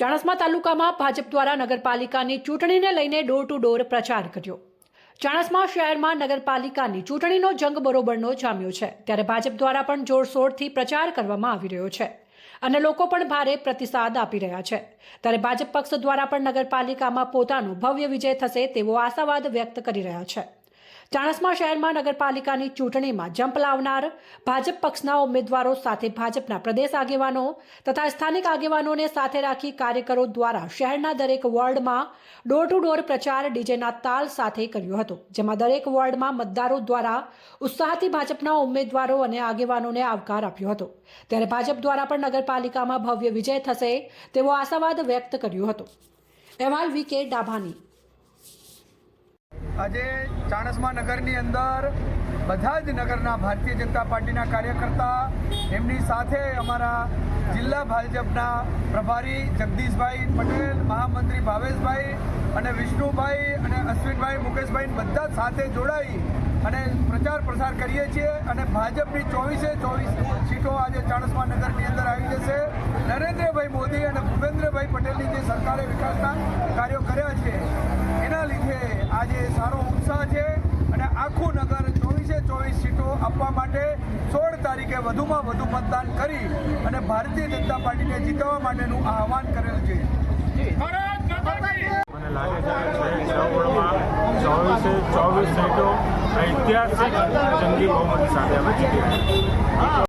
ચાણસ્મા તાલુકામાં ભાજપ દ્વારા નગરપાલિકાની ચૂંટણીને લઈને ડોર ટુ ડોર પ્રચાર કર્યો. ચાણસ્મા શહેરમાં નગરપાલિકાની ચૂંટણીનો જંગ બરોબરનો જામ્યો છે, ત્યારે ભાજપ દ્વારા પણ જોરશોરથી પ્રચાર કરવામાં આવી રહ્યો છે અને લોકો પણ ભારે પ્રતિસાદ આપી રહ્યા છે. ત્યારે ભાજપ પક્ષ દ્વારા પણ નગરપાલિકામાં પોતાનો ભવ્ય વિજય થશે તેવો આશાવાદ વ્યક્ત કરી રહ્યા છે. ચાણસ્મા શહેરમાં નગરપાલિકાની ચૂંટણીમાં જંપ લાવનાર ભાજપ પક્ષના ઉમેદવારો સાથે ભાજપના પ્રદેશ આગેવાનો તથા સ્થાનિક આગેવાનોને સાથે રાખી કાર્યકરો દ્વારા શહેરના દરેક વોર્ડમાં ડોર ટુ ડોર પ્રચાર ડીજેના તાલ સાથે કર્યો હતો, જેમાં દરેક વોર્ડમાં મતદારો દ્વારા ઉત્સાહથી ભાજપના ઉમેદવારો અને આગેવાનોને આવકાર આપ્યો હતો. ત્યારે ભાજપ દ્વારા પણ નગરપાલિકામાં ભવ્ય વિજય થશે તેવો આશાવાદ વ્યક્ત કર્યો હતો. અહેવાલ વી. કે. ડાભાની. આજે ચાણસમા નગરની અંદર બધા જ નગરના ભારતીય જનતા પાર્ટીના કાર્યકર્તા, એમની સાથે અમારા જિલ્લા ભાજપના પ્રભારી જગદીશભાઈ પટેલ, મહામંત્રી ભાવેશભાઈ અને વિષ્ણુભાઈ અને અશ્વિનભાઈ મુકેશભાઈ બધા સાથે જોડાઈ અને પ્રચાર પ્રસાર કરીએ છીએ અને ભાજપની ચોવીસે ચોવીસ સીટો આજે ચાણસમા નગરની અંદર આવી જશે. નરેન્દ્રભાઈ મોદી અને ભૂપેન્દ્રભાઈ પટેલની જે સરકારે વિકાસના કાર્યો કર્યા છે આજે સારો ઉત્સાહ છે અને આખું નગર ચોવીસે ચોવીસ સીટો આપવા માટે સોળ તારીખે વધુમાં વધુ મતદાન કરી અને ભારતીય જનતા પાર્ટીને જીતવા માટેનું આહવાન કરેલ છે મને લાગે છે કે છે ચૌડમાં ચોવીસે ચોવીસ સીટો ઐતિહાસિક જંગી બહુમતી સાથે અમે જીતી.